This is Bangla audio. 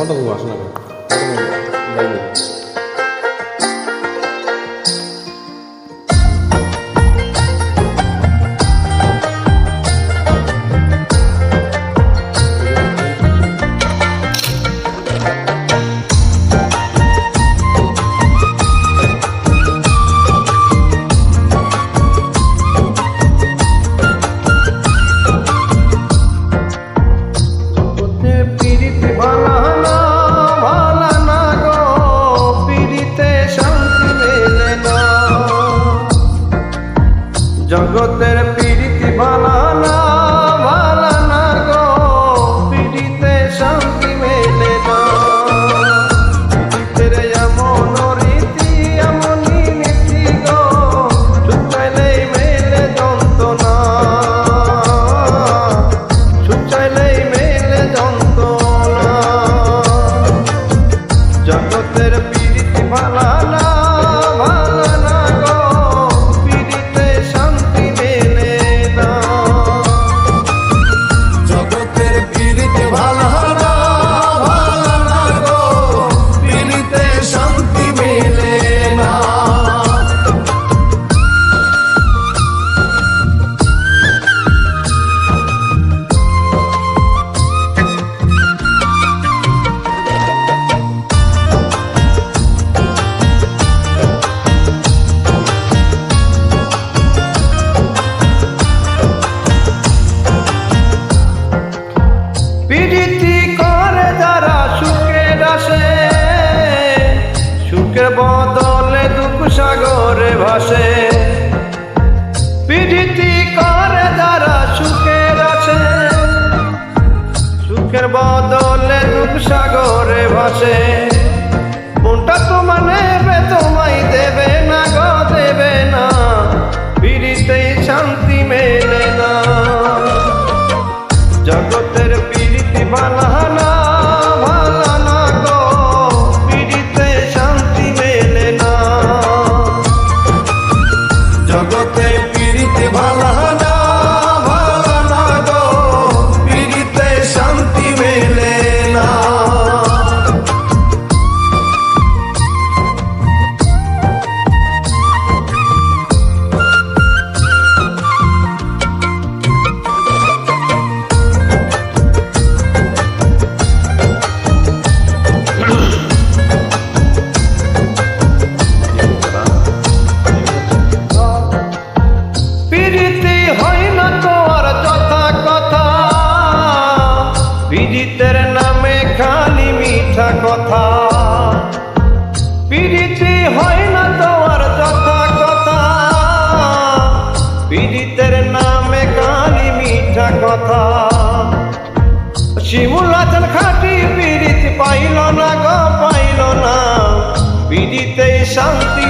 ঘণ্টা ঘুম আসে না জগতের পিরিতি ভালা না ভালা না গো পিরিতে শান্তি মেলে না। পিরিতের এমন রীতি, এমনই নীতি গো শুকাইলেই মেলে যন্ত্রণা। শুকাইলেই মেলে যন্ত্রণা। জগতের পিরিতি ভালা ভাসে পিঠিতি করে যারা সুখের বসে সুখের বদলে দুঃখ সাগরে ভাসে। হয় না তো আর যথা কথা পীড়িতের নামে খালি মিঠা কথা। পীড়িতি হয় না তো আর যথা কথা পীড়িতের নামে খালি মিঠা কথা। শিমুল আছেন খাটি পীড়িত পাইল না গো, পাইল না। পীড়িতে শান্তি